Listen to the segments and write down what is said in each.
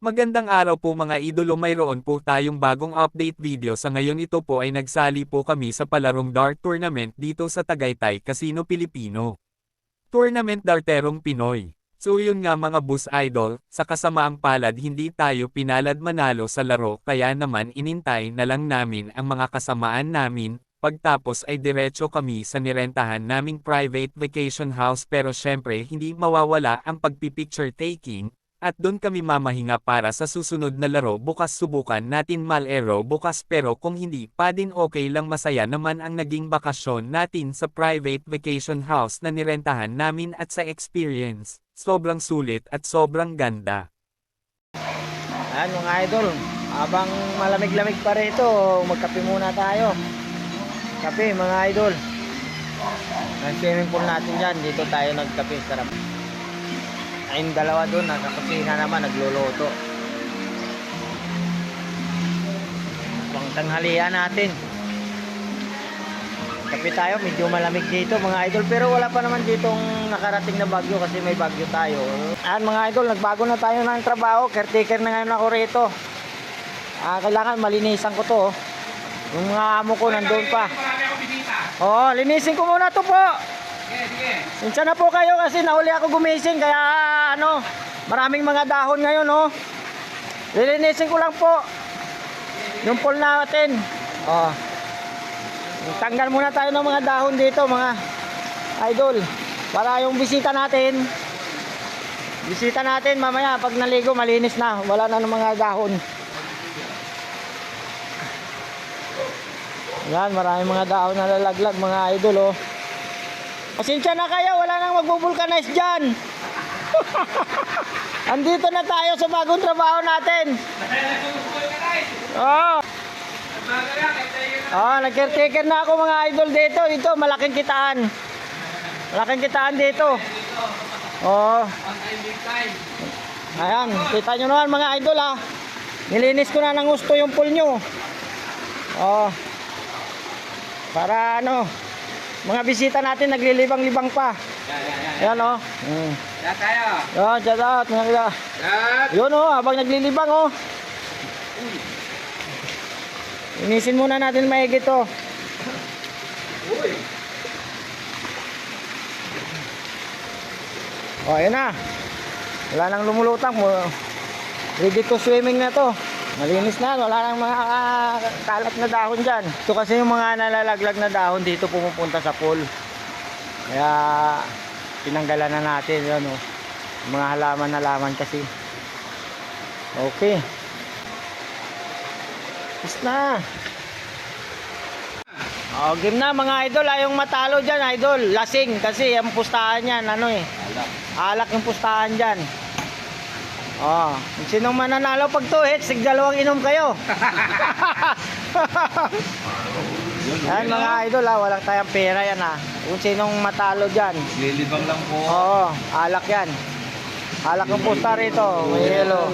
Magandang araw po mga idolo mayroon po tayong bagong update video sa ngayon ito po ay nagsali po kami sa palarong dart tournament dito sa Tagaytay Casino Pilipino. Tournament Darterong Pinoy. So yun nga mga bus idol, sa kasamaang palad hindi tayo pinalad manalo sa laro kaya naman inintay na lang namin ang mga kasamaan namin, pagtapos ay diretso kami sa nirentahan naming private vacation house pero syempre hindi mawawala ang pagpipicture taking, at doon kami mamahinga para sa susunod na laro bukas subukan natin malero bukas pero kung hindi pa din okay lang masaya naman ang naging bakasyon natin sa private vacation house na nirentahan namin at sa experience. Sobrang sulit at sobrang ganda. Ayan mga idol, habang malamig-lamig pa rito, magkape muna tayo. Kape mga idol. Ang swimming pool natin dyan, dito tayo nagkape, sarap. Ayun dalawa doon, nakakusina naman, nagluluto. Pang tanghalian natin. Kape tayo, medyo malamig dito mga idol pero wala pa naman ditong nakarating na bagyo kasi may bagyo tayo. Ayan mga idol, nagbago na tayo ng trabaho. Caretaker na ngayon ako rito. Ah, kailangan malinisan ko to. oh. Yung mga amo ko nandoon pa. Oo, linisin ko muna to po. Minsan na po kayo kasi nahuli ako gumising kaya ano, maraming mga dahon ngayon oh. Lilinisin ko lang po. Yung pool natin. Oh. Tanggal muna tayo ng mga dahon dito mga idol. Para yung bisita natin, bisita natin mamaya pag naligo malinis na. Wala na ng mga dahon. Yan, maraming mga dahon na lalaglag mga idol oh. Pasensya na kayo, wala nang magbubulkanize dyan. Andito na tayo sa bagong trabaho natin. Oh. Oh, nag-caretaker na ako mga idol dito. Dito, malaking kitaan. Malaking kitaan dito. Oh. Ayan, kita nyo naman mga idol ha. Nilinis ko na ng gusto yung pool nyo. Oh. Para ano, mga bisita natin naglilibang-libang pa. Ayan oh. Mm. Ya tayo. Shout out mga kaibigan. Yan. Yun oh, habang naglilibang oh. Inisin muna natin maigi to. Oh, ayun na. Wala nang lumulutang. Ready to swimming na to. Malinis na, wala nang mga ah, kalat na dahon dyan. Ito kasi yung mga nalalaglag na dahon dito pumupunta sa pool. Kaya tinanggalan na natin yun oh. Mga halaman-halaman kasi. Okay. Tapos na. Oh, game na mga idol. Ayong matalo dyan, idol. Lasing kasi ang pustahan yan, ano eh. Alak yung pustahan dyan. Oh, sinong mananalo pag two hits, sig dalawang inom kayo. yan mga idol ha, walang tayong pera yan ha. Kung sinong matalo dyan. Lilibang lang po. Oo, alak yan. Alak yung pusta rito, may yelo.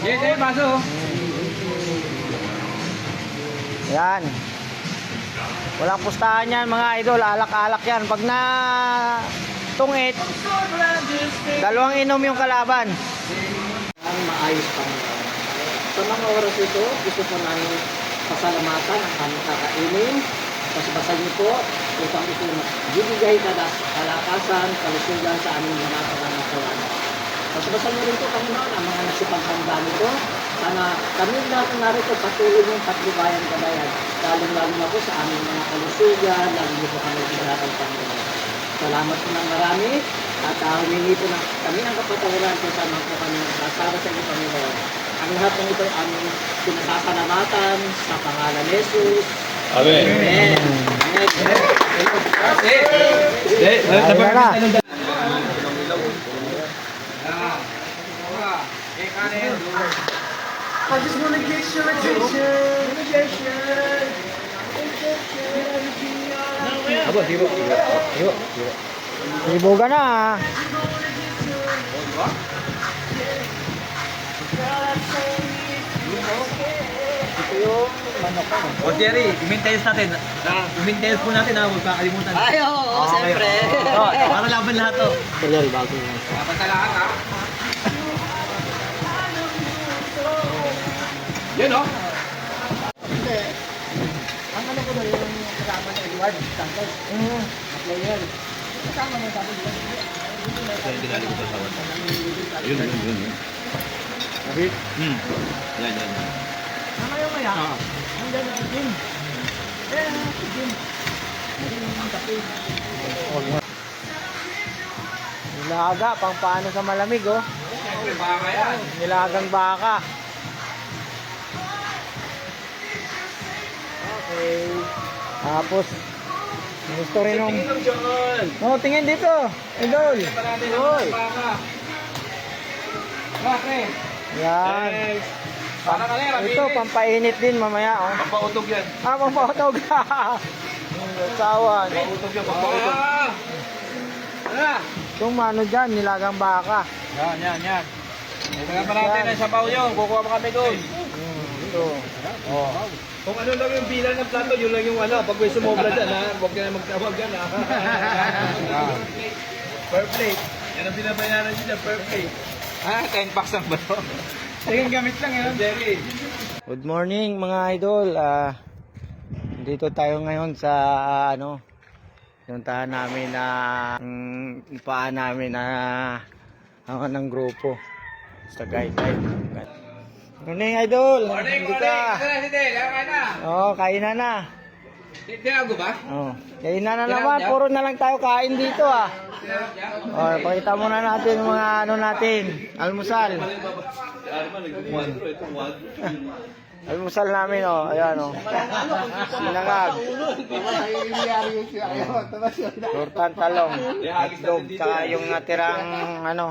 Yes, yes, baso. Yan. Walang pustahan yan mga idol, alak-alak yan. Pag na tungit, dalawang inom yung kalaban. ang maayos pang Sa mga oras ito, gusto ko nang pasalamatan ang kanyang kakainin. Basta-basta niyo po, upang ito bibigay kadas kalakasan, kalusugan sa aming mga pangangatawa. Basta-basta niyo rin po, Panginoon, ang mga nagsipaghanda nito. Sana kami lahat na narito patuloy ng patlibayan kabayan. Lalong-lalo na po sa aming mga kalusugan, lalo niyo po kami ibigatan, Panginoon. Salamat po ng marami at uh, humingi po ng kami ng kapatawaran kung saan po kami nasasara sa inyo Panginoon. Ang lahat ng ito ay aming pinasasalamatan sa pangalan ni Jesus. Amen. Amen. Eh, na. I just want to get your attention. Abo, di ba? Ibuga na ah. O Jerry, i-maintains natin. I-maintains po natin ha, huwag kakalimutan. Ay, oo, oo, siyempre. Oh, para laban lahat to. Tuloy, bago. Dapat sa lahat ha. Yan o. Ang ano ko doon yung kasama ni Edward Santos, Mm. na player. Kasama mo sabi ko. Dinali ko sa sawan. Yun, yun, yun. yun. Hmm. Yan, yan. Tama yung maya. Hanggang na si Jim. Eh, si Jim. Ayun yung kape. Nilaga, pang paano sa malamig, oh. Nilagang baka. Okay. Tapos, gusto rin nung... Oh, tingin dito. Idol. Hoy. Yan. Para ka na, Ito, pampainit din mamaya, oh. Pampautog yan. Ah, pampautog. Sawan. Pampautog yan, pampautog. Itong ano dyan, nilagang baka. Yan, yan, yan. Ito pa natin ang sabaw nyo. Kukuha pa kami doon. Hmm, ito. Oh. Kung ano lang yung bilang ng plato, yun lang yung ano. Pag may sumobra dyan, ha? Huwag ka na magtawag yan, ha? per plate. Yan ang pinabayaran nila, per plate. Ah, 10 packs lang ba to? Sige, gamit lang yan. Jerry. Good morning mga idol. Ah, dito tayo ngayon sa ah, ano, puntahan namin na um, ipaan namin na ang ng grupo sa Tagaytay. Morning idol. Morning, Hindi morning. ka. Ito na, si Del. Kaya na. Oh, kain na na. Tinago ba? Oh, kain na na naman. Puro na lang tayo kain dito ah. Oh, pakita muna natin mga ano natin. Almusal. Almusal namin oh. Ayan oh. Sinangag. Tortan talong. Hotdog. Tsaka yung natirang ano.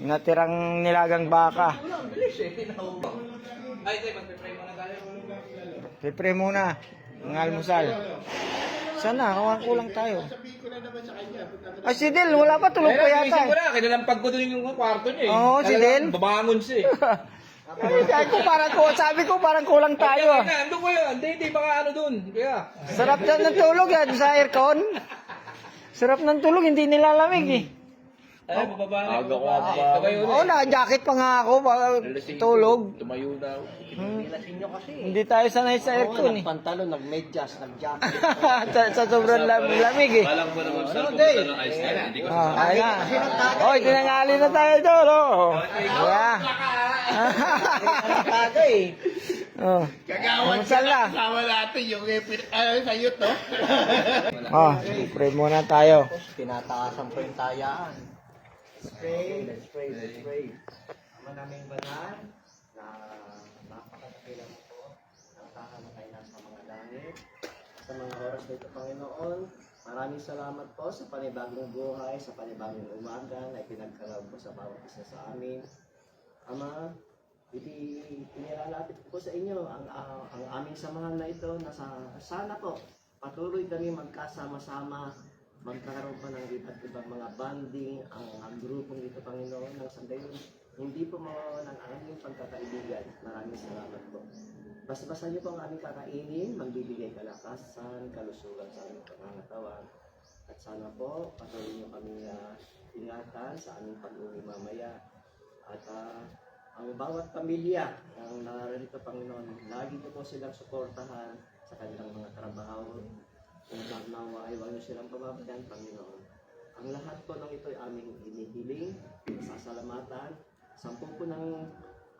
Natirang nilagang baka. Ay, tayo, magpipray muna tayo. Pipre muna. Ang almusal. Sana, kawan kulang tayo. Ay, si Del, wala pa tulog pa yata. Naisip ko eh. na, kinalampag ko doon yung kwarto niya eh. Oo, si Talagang Del. Babangon siya eh. Sabi ko parang ko, sabi ko parang kulang tayo. ah. Kaya na, andun ko yun. Hindi, hindi, baka ano doon. Kaya. Sarap dyan ng tulog yan sa aircon. Sarap ng tulog, hindi nilalamig eh. Ay, bababa na. Aga ko ba? Kabayo na. Oo na, jacket pa nga ako, baka tulog. Tumayo na ako. Hmm. Nyo kasi. Hindi tayo sanay sa aircon eh. Nagpantalon, nagmedyas, nagjacket. sa, sa sobrang lam- lamig eh. Alam ko naman sa Ano, Del? ng ice cream. Hindi ko Ah, ayun na. Oy, tinangali na tayo doon, oh. Yeah. Taga eh. Oh. Almusal na. Kasama natin yung ano sa to. Oh, pray muna tayo. Tinataasan po yung tayaan. Let's pray, let's pray, let's pray. Ama naming banal, na napakatakilan po, ang kahamatay na sa mga langit. Sa mga oras nito, Panginoon, maraming salamat po sa panibagong buhay, sa panibagong umaga na ipinagkalab po sa bawat isa sa amin. Ama, Iti, inilalapit ko po sa inyo ang, ah, ang aming samahan na ito na sa, sana po patuloy kami magkasama-sama magkakaroon pa ng iba't ibang mga banding ang, ang grupong ito Panginoon ng sandayon. Hindi po mawawalan ang aming pagkakaibigan. Maraming salamat po. Basta-basta niyo po ang aming kakainin magbibigay kalakasan kalusugan sa aming pangangatawan. At sana po patuloy niyo kami ah, ingatan sa aming pag-uwi mamaya. At ah, ang bawat pamilya ang narito Panginoon, lagi niyo po silang suportahan sa kanilang mga trabaho. Kung nawa ay niyo silang pababayaan, Panginoon. Ang lahat po ng ito ay aming inihiling, sasalamatan, sampu po ng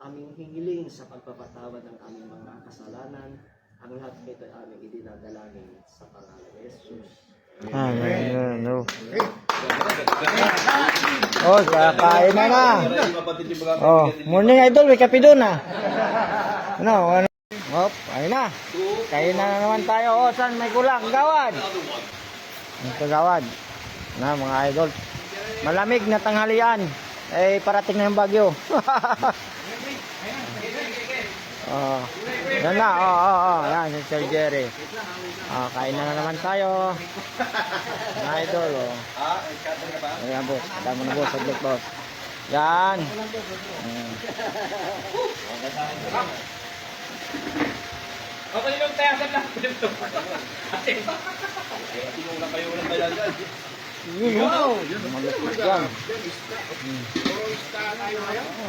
aming hingiling sa pagpapatawad ng aming mga kasalanan. Ang lahat po ito ay aming idinadalangin sa pangalan ni Jesus. Amen. No. Oh, kakain na na. Oh, morning idol, may kape doon ah. Ano, ano? Hop, ayun na. Kain na, na naman tayo. Oh, saan may kulang? Gawad. Ang kagawad. Na, mga idol. Malamig na tanghalian. Eh, parating na yung bagyo. oh, yan na. Oh, oh, oh. Yan, si Sir Jerry. Ah, kain na, na naman tayo. Mga idol, oh. Ayan, boss. Tama na, boss. Saglit, boss. Yan. Mm. Okay yung tayasan natin ito. Kasi, tinula kayo ng talaga. Yun, oh. Malupit yan. Mm.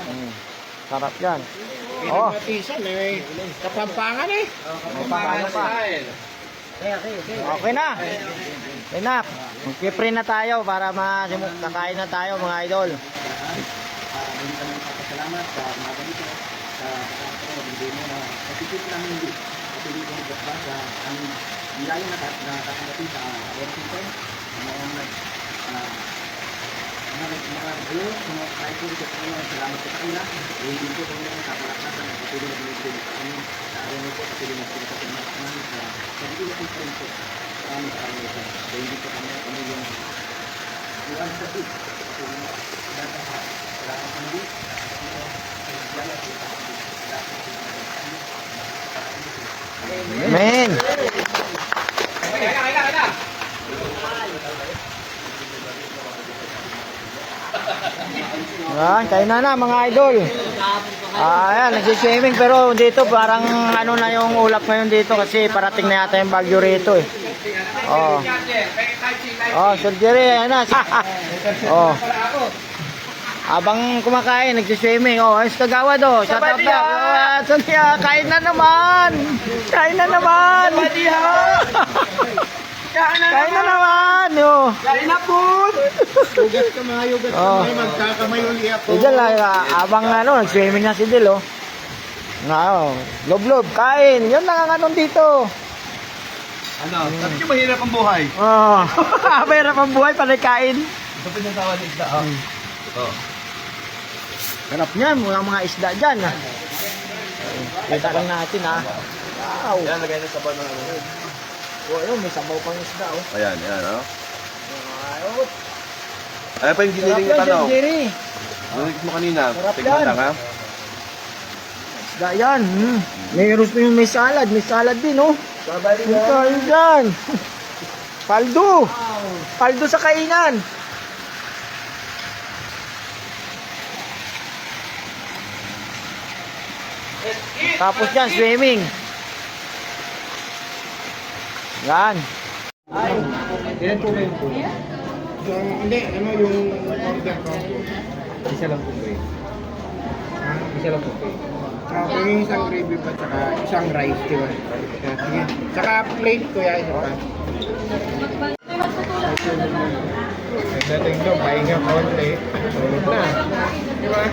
Mm. Sarap yan. Oh. Pinagmatisan, may kapampangan eh. Kapampangan pa. Okay na. Okay na. Magpipre na tayo para masimu- kakain na tayo mga idol. Nagpapasalamat sa mga ganito sa hindi mo na natitip namin hindi at hindi ko ba sa aming nilaya na na kakamati sa Washington mga ah, mga nag mga ayun mga kahit po sa kanila salamat sa kanila eh, hindi po kami ang kapalakasan at patuloy na binibigay sa amin sa araw mo po patuloy na pinagkakasama sa amin sa pag-iwag ng pa rin po sa amin sa araw ito dahil hindi po kami kami yung yung sa big dapat sa wala kang hindi Amen. Yan, kayo na na mga idol. Ah, ayan, nagsiswimming pero dito parang ano na yung ulap ngayon dito kasi parating na yata yung bagyo rito eh. Oh. Oh, surgery, ayan na. oh. Abang kumakain, nagsiswimming. Oh, ayos kagawad oh. Shut up na. Ah, Sonia, kain na naman. Kain na naman. Kain na naman. Oh. Kain na po! Hugas ka mga hugas Oh. kamay, magkakamay uli ako. Ah, abang ano, nag-swimming na si Del, oh. Nga, oh. Lob-lob, kain. Yan lang ang anong dito. Ano? Sabi niyo mahirap ang buhay. Oh. Mahirap ang buhay, panay kain. Ito pinatawad ng isda. Oh. Oh. Sarap niyan, mga mga isda dyan, ah. Kita lang natin, ah. Wow. Yan, lagay na sa bano. Ano. Oh, ayun, may sabaw pang isda, oh. Ayan, ayan, oh. Ayun. Ano pa yung giniling yan, na tanong? Narinig mo kanina. Sarap Tignan yan. lang, ha? Isda yan. Hmm. May gusto yung may salad. May salad din, oh. Ito, yun dyan. Paldo. Paldo sa kainan. Tapos yan, swimming. Yan. Ilan po po? Yung, hindi, ano yung order ko? Isa lang po kayo. Ha? Isa lang po kayo. Saka po yung isang gravy pa, saka isang rice, di ba? Sige. Saka plate ko yan, isa pa. Pagdating doon, pahinga konti. Tulog na. Di ba?